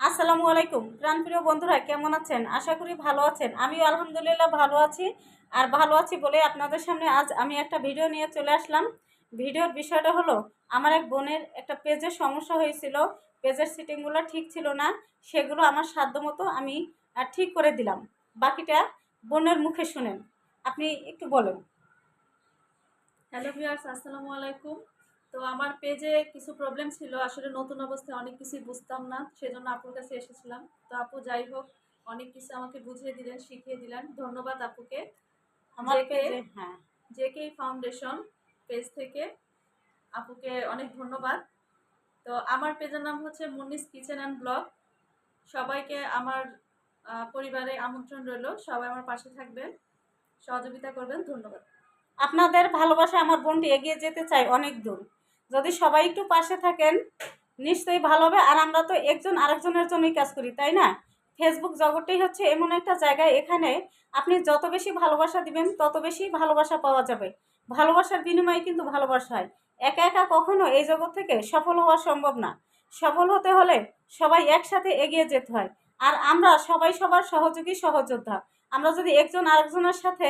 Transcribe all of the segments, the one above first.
আসসালামু আলাইকুম। প্রাণপ্রিয় বন্ধুরা কেমন আছেন? আশা করি ভালো আছেন। আমিও আলহামদুলিল্লাহ ভালো আছি। আর ভালো আছি বলে আপনাদের সামনে আজ আমি একটা ভিডিও নিয়ে চলে আসলাম। ভিডিওর বিষয়টা হলো আমার এক বোনের একটা পেজের সমস্যা হয়েছিল। পেজের সিটিংগুলো ঠিক ছিল না। সেগুলো আমার সাধ্যমতো আমি আহ, ঠিক করে দিলাম। বাকিটা বোনের মুখে শুনেন। আপনি একটু বলেন। হ্যালো ভিউয়ার্স আসসালামু আলাইকুম। তো আমার পেজে কিছু প্রবলেম ছিল। আসলে নতুন অবস্থায় অনেক কিছুই বুঝতাম না সেজন্য আপুর কাছে এসেছিলাম। তো আপু যাই হোক অনেক কিছু আমাকে বুঝিয়ে দিলেন শিখিয়ে দিলেন। ধন্যবাদ আপুকে। আমার পেজে হ্যাঁ। জেকে ফাউন্ডেশন পেজ থেকে আপুকে অনেক ধন্যবাদ। তো আমার পেজের নাম হচ্ছে মুন্নিস কিচেন অ্যান্ড ব্লগ সবাইকে আমার পরিবারে আমন্ত্রণ রইল। সবাই আমার পাশে থাকবেন। সহযোগিতা করবেন। ধন্যবাদ। আপনাদের ভালোবাসা আমার বোনটি এগিয়ে যেতে চাই অনেক দূর। যদি সবাই একটু পাশে থাকেন, নিশ্চয়ই ভালো হবে। আর আমরা তো একজন আরেকজনের জন্যই কাজ করি, তাই না? ফেসবুক জগৎটাই হচ্ছে এমন একটা জায়গায় এখানে আপনি যত বেশি ভালোবাসা দিবেন, তত বেশি ভালোবাসা পাওয়া যাবে। ভালোবাসার বিনিময়ে কিন্তু ভালোবাসা হয়। একা একা কখনো এই জগৎ থেকে সফল হওয়া সম্ভব না। সফল হতে হলে সবাই একসাথে এগিয়ে যেতে হয়। আর আমরা সবাই সবার সহযোগী সহযোদ্ধা। আমরা যদি একজন আরেকজনের সাথে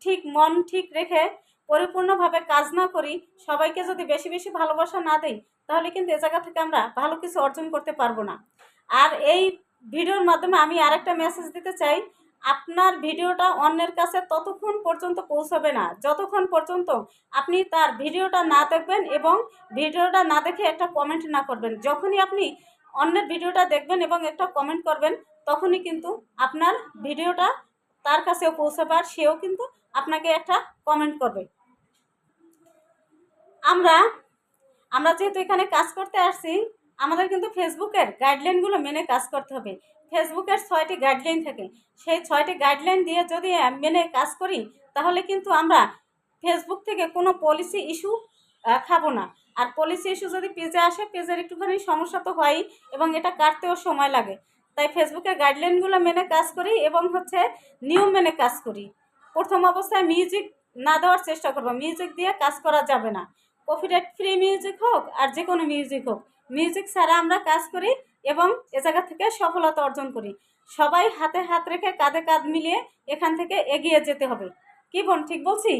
ঠিক মন ঠিক রেখে পরিপূর্ণভাবে কাজ না করি, সবাইকে যদি বেশি বেশি ভালোবাসা না দেই, তাহলে কিন্তু এ জায়গা থেকে আমরা ভালো কিছু অর্জন করতে পারব না। আর এই ভিডিওর মাধ্যমে আমি আরেকটা মেসেজ দিতে চাই, আপনার ভিডিওটা অন্যের কাছে ততক্ষণ পর্যন্ত পৌঁছাবে না। যতক্ষণ পর্যন্ত আপনি তার ভিডিওটা না দেখবেন এবং ভিডিওটা না দেখে একটা কমেন্ট না করবেন, যখনই আপনি অন্যের ভিডিওটা দেখবেন এবং একটা কমেন্ট করবেন, তখনই কিন্তু আপনার ভিডিওটা তার কাছেও পৌঁছাবে আর সেও কিন্তু আপনাকে একটা কমেন্ট করবে। আমরা আমরা যেহেতু এখানে কাজ করতে আসছি, আমাদের কিন্তু ফেসবুকের গাইডলাইনগুলো মেনে কাজ করতে হবে। ফেসবুকের ছয়টি গাইডলাইন থাকে। সেই ছয়টি গাইডলাইন দিয়ে যদি মেনে কাজ করি, তাহলে কিন্তু আমরা ফেসবুক থেকে কোনো পলিসি ইস্যু খাব না। আর পলিসি ইস্যু যদি পেজে আসে পেজের একটুখানি সমস্যা তো হয়ই এবং এটা কাটতেও সময় লাগে। তাই ফেসবুকের গাইডলাইনগুলো মেনে কাজ করি এবং হচ্ছে নিয়ম মেনে কাজ করি। প্রথম অবস্থায় মিউজিক না দেওয়ার চেষ্টা করব। মিউজিক দিয়ে কাজ করা যাবে না। কপিরাইট ফ্রি মিউজিক হোক আর যে কোনো মিউজিক হোক, মিউজিক ছাড়া আমরা কাজ করি এবং এ জায়গা থেকে সফলতা অর্জন করি। সবাই হাতে হাত রেখে কাঁধে কাঁধ মিলিয়ে এখান থেকে এগিয়ে যেতে হবে। কি বোন, ঠিক বলছি?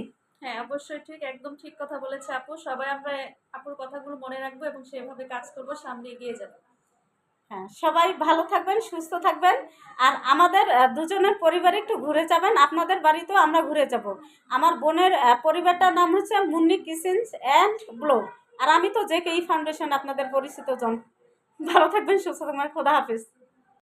হ্যাঁ অবশ্যই ঠিক, একদম ঠিক কথা বলেছে আপু। সবাই আমরা আপুর কথাগুলো মনে রাখব এবং সেভাবে কাজ করব, সামনে এগিয়ে যাব। হ্যাঁ সবাই ভালো থাকবেন, সুস্থ থাকবেন। আর আমাদের দুজনের পরিবারে একটু ঘুরে যাবেন। আপনাদের বাড়িতেও আমরা ঘুরে যাব। আমার বোনের পরিবারটার নাম হচ্ছে মুন্নি কিসিনস অ্যান্ড ব্লো। আর আমি তো যে কে এই ফাউন্ডেশন আপনাদের পরিচিত জন। ভালো থাকবেন, সুস্থ থাকবেন। খোদা হাফিজ।